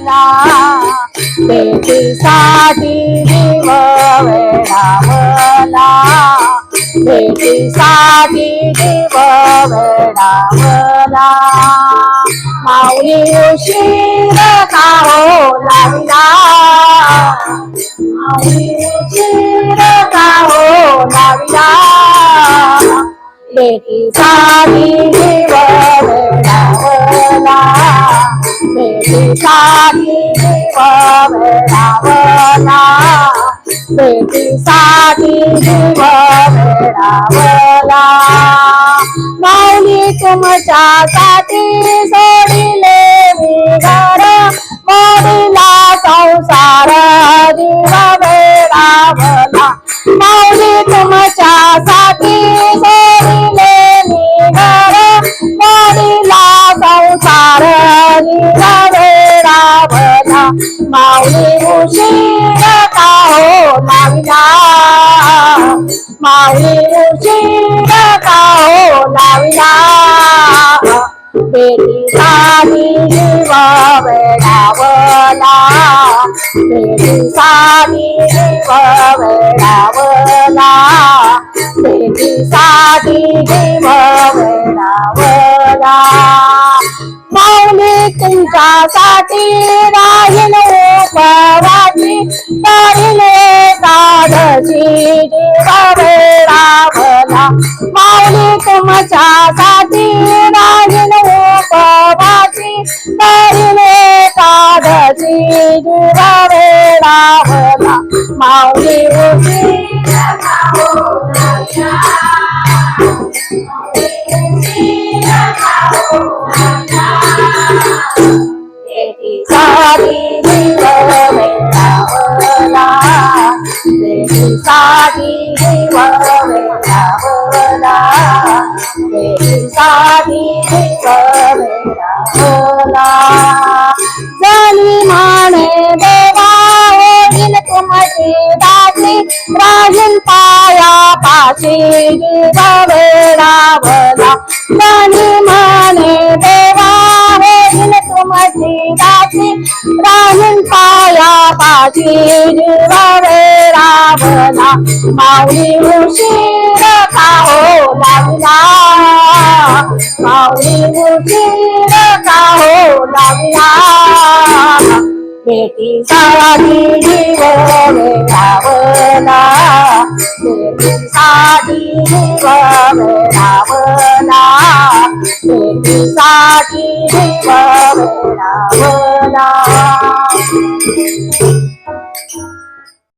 वेडावला भेटीसाठी जीव वेडावला भेटीसाठी जीव वेडावला माऊली उशीर का हो लागला माऊली उशीर का हो लागला भेटीसाठी जीव वेडावला भेटीसाठी माऊली तुमच्यासाठी सोडिले मी घर मोडीला संसार दिवा वेडावला माऊली तुमच्यासाठी माऊली उशीर का हो लागला माऊली उशीर का हो लागला भेटीसाठी जीव वेडावला भेटीसाठी जीव वेडावला भेटीसाठी जीव वेडावला माऊली तुमच्यासाठी राहील. उपवासी राहील माऊली तुमच्यासाठी राहील उपवासी. राहील एकादशी जीव वेडावला माऊली उशी का तुमची दासी राहील पाया पाशी जीव वेडावला जनी माने देवा होईल तुमची दासी राहील पाया पाशी जीव वेडावला माऊली उशीर का हो लागला? माऊली उशीर का हो लागला? भेटीसाठी जीव वेडावला भेटीसाठी जीव वेडावला भेटीसाठी जीव वेडावला